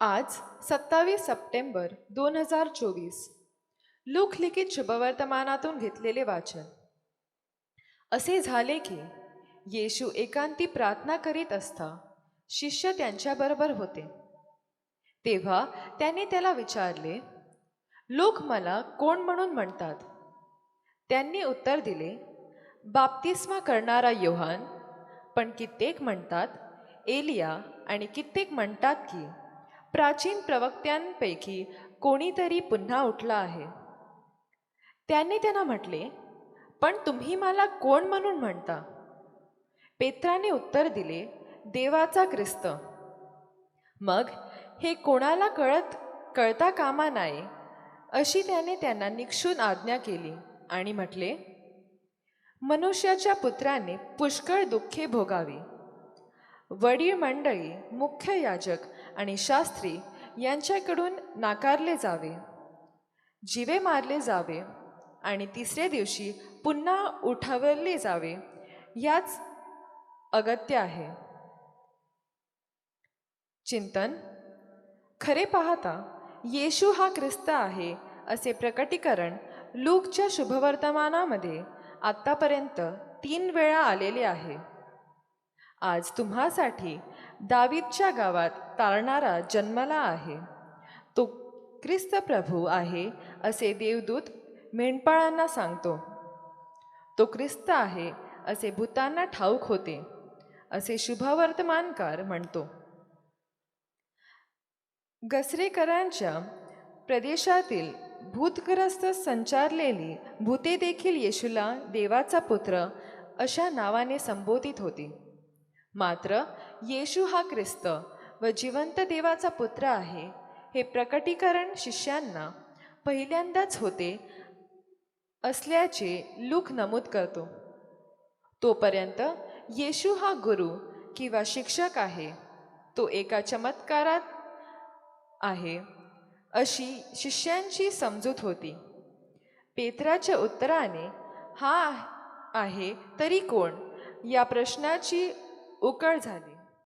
आज सत्तावीस सप्टेंबर दोन हजार चोवीस. लोकलिखित शुभवर्तमानातून घेतलेले वाचन. असे झाले की येशू एकांती प्रार्थना करीत असता शिष्य त्यांच्याबरोबर होते. तेव्हा त्याने त्याला विचारले लोक मला कोण म्हणून म्हणतात? त्यांनी उत्तर दिले बाप्तिस्मा करणारा योहान पण कित्येक म्हणतात एलिया आणि कित्येक म्हणतात की प्राचीन प्रवक्त्यांपैकी कोणीतरी पुन्हा उठला आहे. त्यांनी त्यांना म्हटले पण तुम्ही मला कोण म्हणून म्हणता? पेत्राने उत्तर दिले देवाचा ख्रिस्त. मग हे कोणाला कळत कळता कामा नाही अशी त्याने त्यांना निक्षून आज्ञा केली आणि म्हटले मनुष्याच्या पुत्राने पुष्कळ दुःखे भोगावी. वडील मंडळी मुख्य याजक आणि शास्त्री यांच्याकडून नाकारले जावे. जिवे मारले जावे आणि तिसऱ्या दिवशी पुन्हा उठवले जावे याच अगत्य आहे. चिंतन. खरे पाहता येशू हा ख्रिस्त आहे असे प्रकटीकरण लूकच्या शुभवर्तमानामध्ये आत्तापर्यंत तीन वेळा आलेले आहे. आज तुम्हासाठी दावीदच्या गावात तारणारा जन्मला आहे. तो ख्रिस्त प्रभू आहे असे देवदूत मेंढपाळांना सांगतो. तो ख्रिस्त आहे असे भूतांना ठाऊक होते असे शुभवर्तमानकार म्हणतो. गसरेकरांच्या प्रदेशातील भूतग्रस्त संचारलेली भूते देखील येशूला देवाचा पुत्र अशा नावाने संबोधित होती. मात्र येशू हा ख्रिस्त व जिवंत देवाचा पुत्र आहे. हे प्रकटीकरण शिष्यांना पहिल्यांदाच होते असल्याचे लूक नमूद करतो. तोपर्यंत येशू हा गुरु किंवा शिक्षक आहे. तो एका चमत्कारात आहे अशी शिष्यांची समजूत होती. पेत्राच्या उत्तराने हा आहे तरी कोण? या प्रश्नाची उकळ झाली.